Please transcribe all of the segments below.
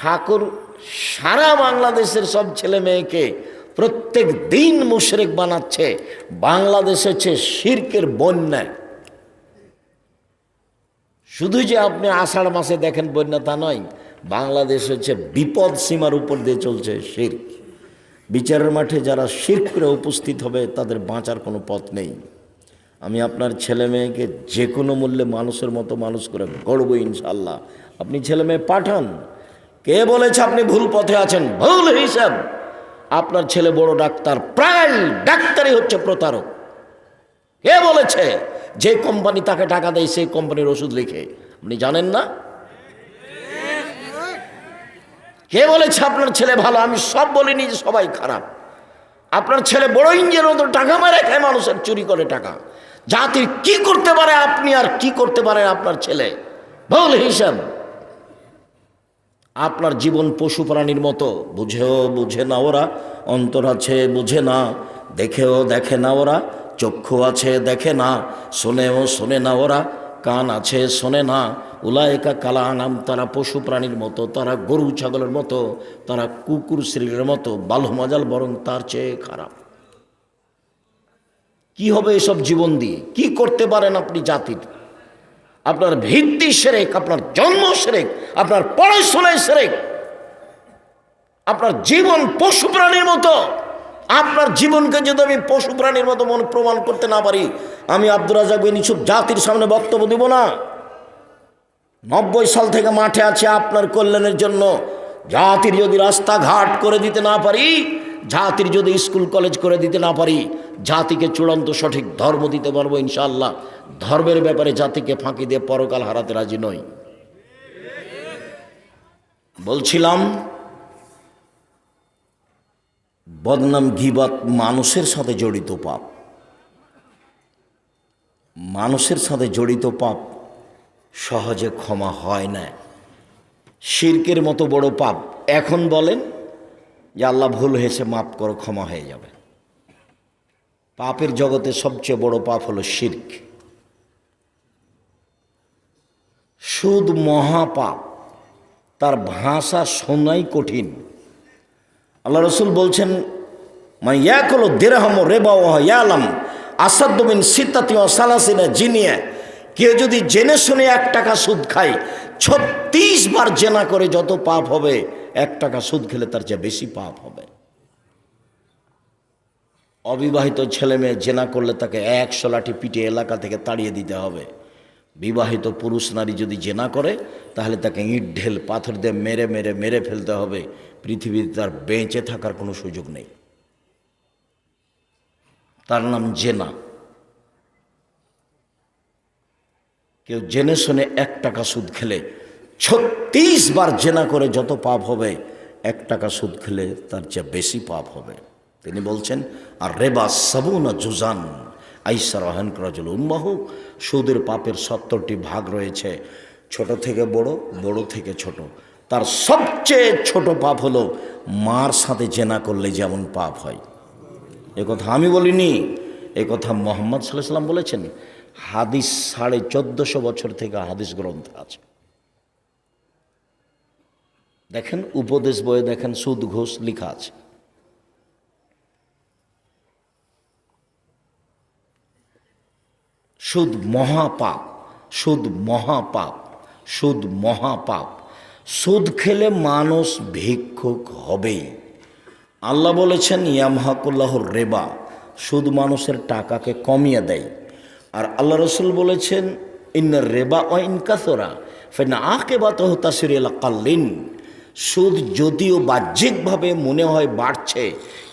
ঠাকুর সারা বাংলাদেশের সব ছেলে মেয়েকে প্রত্যেক দিন মুশরেক বানাচ্ছে বাংলাদেশ হচ্ছে শির্কের বন্যায় শুধু যে আপনি আষাঢ় মাসে দেখেন বন্যা তা নয় বাংলাদেশ হচ্ছে বিপদ সীমার উপর দিয়ে চলছে শির্ক। বিচারের মাঠে যারা শির্ক করে উপস্থিত হবে, তাদের বাঁচার কোনো পথ নেই। আমি আপনার ছেলে মেয়েকে যে কোনো মূল্যে মানুষের মতো মানুষ করে গড়ব ইনশাল্লাহ আপনি ছেলে মেয়ে পাঠান কে বলেছে আপনি ভুল পথে আছেন? ভুল হিসাব। আপনার ছেলে বড় ডাক্তার, প্রায় ডাক্তারই হচ্ছে প্রতারক। কে বলেছে? যে কোম্পানি তাকে টাকা দেয়, সেই কোম্পানির ওষুধ লিখে। আপনি জানেন না? কে বলেছে আপনার ছেলে ভালো? আমি সব বলিনি যে সবাই খারাপ। আপনার ছেলে বড় ইঞ্জিনের মতো টাকা মেরে খায় মানুষের চুরি করে টাকা। জাতির কি করতে পারে আপনি আর কি করতে পারেন আপনার ছেলে? ভুল হিসাব। আপনার জীবন পশু প্রাণীর মতো। বুঝেও বুঝে না ওরা, অন্তর আছে বুঝে না। দেখেও দেখে না ওরা, চক্ষু আছে দেখে না। শোনেও শোনে না ওরা, কান আছে শোনে না। উলায়কা কালা আনাম তারা পশু প্রাণীর মতো, তারা গরু ছাগলের মতো, তারা কুকুর শ্রীর মতো বালু মজাল বরং তার চেয়ে খারাপ। কি হবে এসব জীবন দিয়ে? কি করতে পারেন আপনি জাতির? আপনার ভিত্তি সেরেক, আপনার জন্ম সেরেক, আপনার পড়াশোনায় সেরেক, আপনার জীবন পশু প্রাণীর মতো, আপনার জীবনকে যদি আমি পশু প্রাণীর মতো মনে প্রমাণ করতে না পারি, আমি আব্দুর রাজাক বিন জাতির সামনে বক্তব্য দিব না। নব্বই সাল থেকে মাঠে আছে, আপনার কল্যাণের জন্য জাতির যদি রাস্তাঘাট করে দিতে না পারি জাতির যদি স্কুল, কলেজ করে দিতে না পারি, জাতিকে চূড়ান্ত সঠিক ধর্ম দিতে পারব ইনশাআল্লাহ। ধর্মের ব্যাপারে জাতিকে ফাঁকি দিয়ে পরকাল হারাতে রাজি নই। বলছিলাম, বদনাম গিবাত মানুষের সাথে জড়িত পাপ। মানুষের সাথে জড়িত পাপ সহজে ক্ষমা হয় না। শির্কের মতো বড় পাপ। এখন বলেন যে আল্লাহ ভুল হয়েছে মাপ করো, ক্ষমা হয়ে যাবে। পাপের জগতে সবচেয়ে বড় পাপ হলো শির্ক। সুদ মহাপাপ, তার ভাষা শোনাই কঠিন। আল্লাহ রসুল বলছেন ইয়াকলো দেরহম রেবা ও ইয়ালাম আসাদ্দমিন সিতাতি ও সালাসিনা জিনিয়া। কেউ যদি জেনে শুনে এক টাকা সুদ খায়, ছত্রিশ বার জেনা করে যত পাপ হবে এক টাকা সুদ খেলে তার চেয়ে বেশি পাপ হবে। অবিবাহিত ছেলে মেয়ে জেনা করলে তাকে একশো লাঠি পিটে এলাকা থেকে তাড়িয়ে দিতে হবে। বিবাহিত পুরুষ নারী যদি জেনা করে, তাহলে তাকে ইট, ঢেল, পাথর দিয়ে মেরে মেরে মেরে ফেলতে হবে। পৃথিবীতে তার বেঁচে থাকার কোনো সুযোগ নেই। তার নাম জেনা। কেউ জেনে শুনে এক টাকা সুদ খেলে ছত্রিশ বার জেনা করে যত পাপ হবে, এক টাকা সুদ খেলে তার চেয়ে বেশি পাপ হবে। তিনি বলছেন, আর রেবা সাবুনা জুজান, আইসা রহেন করাজল উম্মাহ। সুদের পাপের সত্তরটি ভাগ রয়েছে, ছোট থেকে বড় বড় থেকে ছোট। তার সবচেয়ে ছোট পাপ হলো, মার সাথে জেনা করলে যেমন পাপ হয়। এ কথা আমি বলিনি, এ কথা মোহাম্মদ সাল্লাহ সাল্লাম বলেছেন। হাদিস সাড়ে চোদ্দশো বছর থেকে হাদিস গ্রন্থ আছে। দেখেন উপদেশ বইয়ে দেখেন সুদ, ঘোষ লেখা আছে। সুদ মহাপাপ সুদ মহাপাপ সুদ মহাপাপ। সুদ খেলে মানুষ ভিক্ষুক হবেই। আল্লাহ বলেছেন, ইয়ামহাকুল্লাহর রেবা, সুদ মানুষের টাকাকে কমিয়ে দেয়। আর আল্লাহ রসুল বলেছেন, ইন্নার রেবা ও ইনকাসরা ফেন আকে বা তো তাসির কাল্লিন। সুদ যদিও বাহ্যিকভাবে মনে হয় বাড়ছে,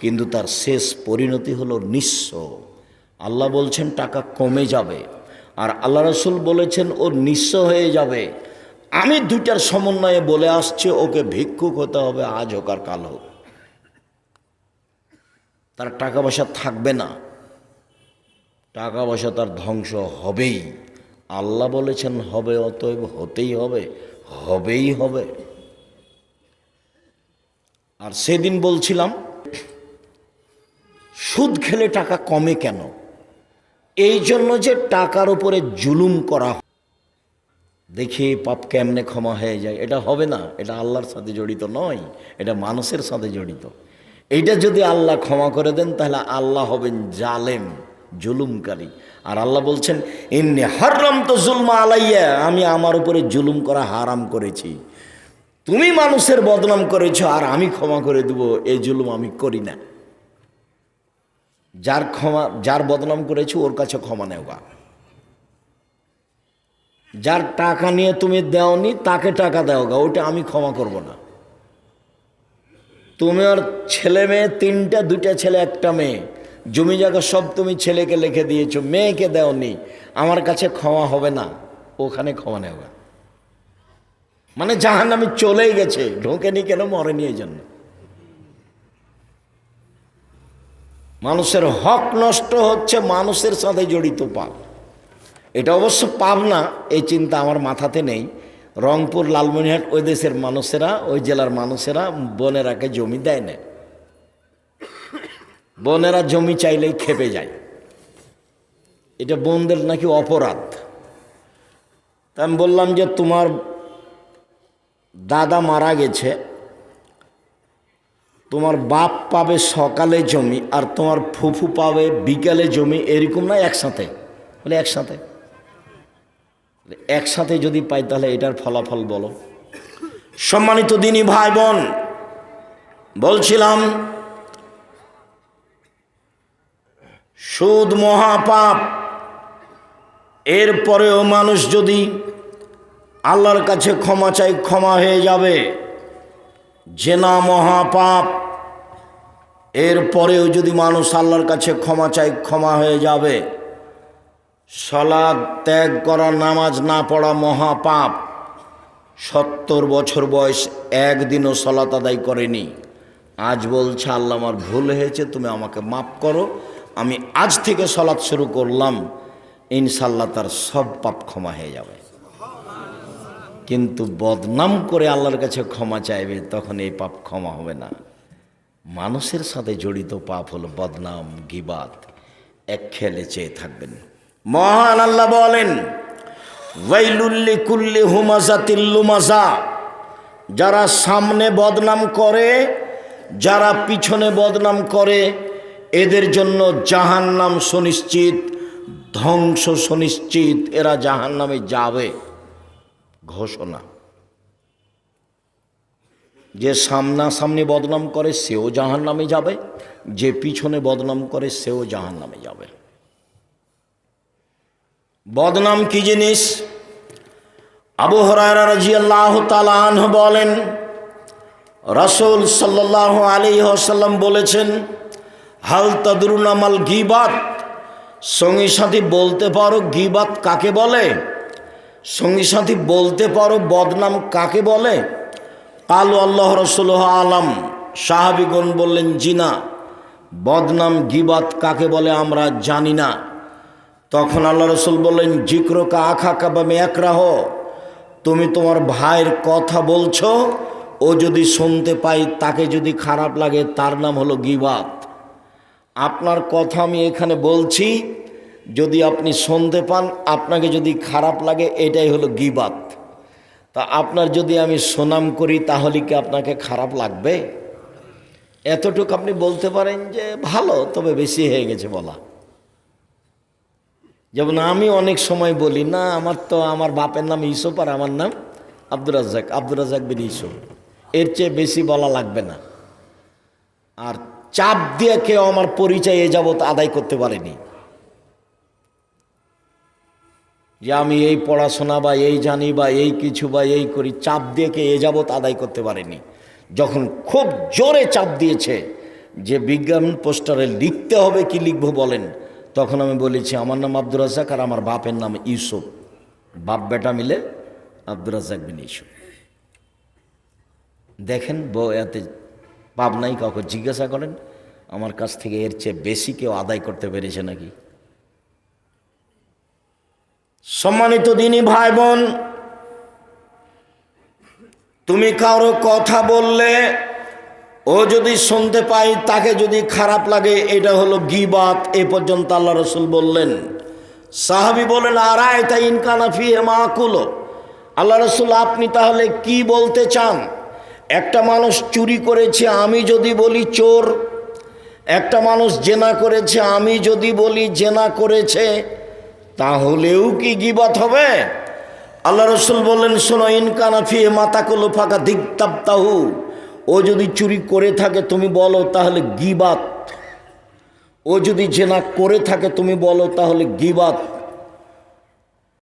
কিন্তু তার শেষ পরিণতি হলো নিঃস্ব। আল্লাহ বলছেন, টাকা কমে যাবে। আর আল্লাহ রসুল বলেছেন, ও নিঃস্ব হয়ে যাবে। আমি দুইটার সমন্বয়ে বলে আসছে, ওকে ভিক্ষুক হতে হবে, আজ হোক আর কাল হোক। তার টাকা পয়সা থাকবে না। টাকা পয়সা তার ধ্বংস হবেই। আল্লাহ বলেছেন, হবে, অতএব হতেই হবে। হবেই হবে। আর সেদিন বলছিলাম, সুদ খেলে টাকা কমে কেন? এই জন্য যে টাকার উপরে জুলুম করা। দেখি পাপ কেমনে ক্ষমা হয়ে যায়। এটা হবে না, এটা আল্লাহর সাথে জড়িত নয়, এটা মানুষের সাথে জড়িত। এইটা যদি আল্লাহ ক্ষমা করে দেন, তাহলে আল্লাহ হবেন জালেম, জুলুমকারী। আর আল্লাহ বলছেন এমনি হারাম তো জুলমা আলাইয়া আমি আমার উপরে জুলুম করা হারাম করেছি। তুমি মানুষের বদনাম করেছ, আর আমি ক্ষমা করে দেব, এই জুলুম আমি করি না। যার ক্ষমা, যার বদনাম করেছ, ওর কাছে ক্ষমা নেওয়া যার টাকা নিয়ে তুমি দেওনি, তাকে টাকা দেও গা ওটা আমি ক্ষমা করব না। তুমি ওর ছেলে মেয়ে, তিনটা, দুইটা ছেলে, একটা মেয়ে। জমি জায়গা সব তুমি ছেলেকে লিখে দিয়েছ, মেয়েকে দেওনি। আমার কাছে ক্ষমা হবে না, ওখানে ক্ষমা নেও গা। মানে জাহান আমি চলেই গেছে, ঢোকেনি কেন, মরেনি এই জন্য মানুষের হক নষ্ট হচ্ছে মানুষের সাথে জড়িত পাপ। এটা অবশ্য পাব না, এই চিন্তা আমার মাথাতে নেই। রংপুর লালমনিহাট ওই দেশের মানুষেরা, ওই জেলার মানুষেরা বোনেরাকে জমি দেয় না। বোনেরা জমি চাইলেই খেপে যায়। এটা বোনদের নাকি অপরাধ। তা আমি বললাম যে তোমার দাদা মারা গেছে, তোমার বাপ পাবে সকালে জমি আর তোমার ফুফু পাবে বিকালে জমি, এরকম না একসাথে? বলে একসাথে। একসাথে যদি পাই তাহলে এটার ফলাফল বলো। সম্মানিত দিনই ভাই বোন বলছিলাম, সুদ মহাপাপ, এরপরেও মানুষ যদি আল্লাহর কাছে ক্ষমা চাই, ক্ষমা হয়ে যাবে। জেনা মহাপাপ। এরপরেও যদি মানুষ আল্লাহর কাছে ক্ষমা চাই ক্ষমা হয়ে যাবে। সলাদ ত্যাগ করা, নামাজ না পড়া মহাপাপ। সত্তর বছর বয়স, একদিনও সলাত আদায় করেনি। আজ বলছে, আল্লাহ, আমার ভুল হয়েছে, তুমি আমাকে মাফ করো। আমি আজ থেকে সলাৎ শুরু করলাম। ইনশাল্লাহ তার সব পাপ ক্ষমা হয়ে যাবে। কিন্তু বদনাম করে আল্লাহর কাছে ক্ষমা চাইবে, তখন এই পাপ ক্ষমা হবে না। মানুষের সাথে জড়িত পাপ হলো বদনাম গিবাত এক খেলে চেয়ে থাকবেন। মহান আল্লাহ বলেন ওয়াইলুল্লি কুল্লি হুমাজা তিল্লুমাজা যারা সামনে বদনাম করে, যারা পিছনে বদনাম করে, এদের জন্য জাহান্নাম সুনিশ্চিত, ধ্বংস সুনিশ্চিত, এরা জাহান্নামে যাবে। ঘোষণা। যে সামনাসামনি বদনাম করে সেও জাহান নামে যাবে, যে পিছনে বদনাম করে সেও জাহান নামে যাবে। বদনাম কি জিনিস? আবু হরারা রাজিয়াল্লাহ তালাহ বলেন, রসুল সাল্লাহ আলী আসাল্লাম বলেছেন, হাল তাদরুন আমাল গিবাত? সঙ্গী সাথী বলতে পারো, গিবাত কাকে বলে? সঙ্গী সাথী বলতে পারো, বদনাম কাকে বলে? কালু আল্লাহ রসুল আলম, সাহাবিগণ বললেন, জিনা, বদনাম, গিবাত কাকে বলে আমরা জানি না। তখন আল্লাহ রসুল বললেন জিক্রকা আখা কাবামে একরাহ, তুমি তোমার ভাইয়ের কথা বলছো, ও যদি শুনতে পাই তাকে যদি খারাপ লাগে, তার নাম হলো গিবাত। আপনার কথা আমি এখানে বলছি যদি আপনি সন্ধে পান, আপনাকে যদি খারাপ লাগে, এটাই হলো গিবাত। তা আপনার যদি আমি সুনাম করি, তাহলে কি আপনাকে খারাপ লাগবে? এতটুকু আপনি বলতে পারেন যে ভালো, তবে বেশি হয়ে গেছে বলা। যেমন আমি অনেক সময় বলি, না, আমার তো আমার বাপের নাম ইসুফ আর আমার নাম আব্দুর রাজ্জাক আব্দুর রাজ্জাক বিন ইসুফ এর চেয়ে বেশি বলা লাগবে না। আর চাপ দিয়ে কেউ আমার পরিচয় এ যাবৎ আদায় করতে পারেনি। যে আমি এই পড়াশোনা বা এই জানি বা এই কিছু বা এই করি, চাপ দিয়ে কে এ যাবৎ আদায় করতে পারেনি। যখন খুব জোরে চাপ দিয়েছে যে বিজ্ঞান পোস্টারে লিখতে হবে কি লিখব বলেন, তখন আমি বলেছি, আমার নাম আব্দুর রাজাক আর আমার বাপের নাম ইউসুফ। বাপ বেটা মিলে আব্দুর রাজাক বিন ইউসুফ। দেখেন এতে পাপ নাই, কাউকে জিজ্ঞাসা করেন, আমার কাছ থেকে এর চেয়ে বেশি কেউ আদায় করতে পেরেছে নাকি? সম্মানিত দিনী ভাই বোন তুমি কারও কথা বললে ও যদি শুনতে পাই তাকে যদি খারাপ লাগে, এটা হলো গিবাত। এ পর্যন্ত আল্লাহ রসুল বললেন, সাহাবি বলেন আড়াই তাই ইনকানাফি মাকুলো। আল্লাহ রসুল, আপনি তাহলে কি বলতে চান? একটা মানুষ চুরি করেছে, আমি যদি বলি চোর। একটা মানুষ জেনা করেছে, আমি যদি বলি জেনা করেছে। তাহলেও কি গিবাত হবে? আল্লাহ রসুল বললেন, শোনো ইনকানাফি মাতা কলো ফাঁকা দিকতাপ্তাহু ও যদি চুরি করে থাকে, তুমি বলো, তাহলে গিবাত। ও যদি জেনা করে থাকে, তুমি বলো, তাহলে গিবাত।